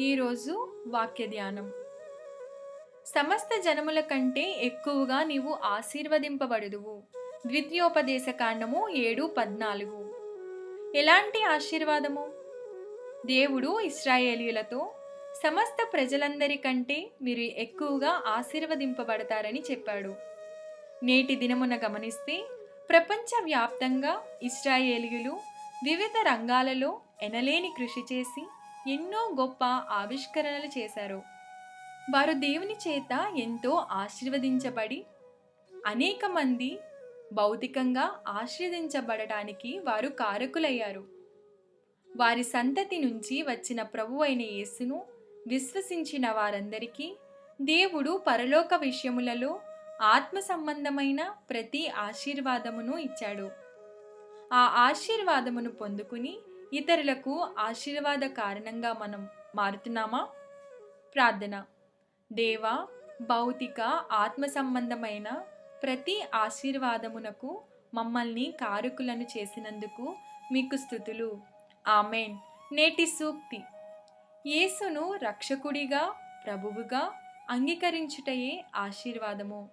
ఈరోజు వాక్య ధ్యానం సమస్త జనముల కంటే ఎక్కువగా నీవు ఆశీర్వదింపబడుదువు. ద్వితీయోపదేశ కాండము ఏడు పద్నాలుగు. ఎలాంటి ఆశీర్వాదము? దేవుడు ఇస్రాయేలీయులతో సమస్త ప్రజలందరికంటే మీరు ఎక్కువగా ఆశీర్వదింపబడతారని చెప్పాడు. నేటి దినమున గమనిస్తే ప్రపంచవ్యాప్తంగా ఇస్రాయేలీయులు వివిధ రంగాలలో ఎనలేని కృషి చేసి ఎన్నో గొప్ప ఆవిష్కరణలు చేశారు. వారు దేవుని చేత ఎంతో ఆశీర్వదించబడి అనేక మంది భౌతికంగా ఆశీర్వదించబడటానికి వారు కారకులయ్యారు. వారి సంతతి నుంచి వచ్చిన ప్రభు అయిన యేసును విశ్వసించిన వారందరికీ దేవుడు పరలోక విషయములలో ఆత్మ సంబంధమైన ప్రతి ఆశీర్వాదమును ఇచ్చాడు. ఆ ఆశీర్వాదమును పొందుకుని ఇతరులకు ఆశీర్వాద కారణంగా మనం మారుతున్నామా? ప్రార్థన. దేవ భౌతిక ఆత్మ సంబంధమైన ప్రతి ఆశీర్వాదమునకు మమ్మల్ని కారుకులను చేసినందుకు మీకు స్థుతులు. ఆమెన్. నేటి సూక్తి. యేసును రక్షకుడిగా ప్రభువుగా అంగీకరించుటయే ఆశీర్వాదము.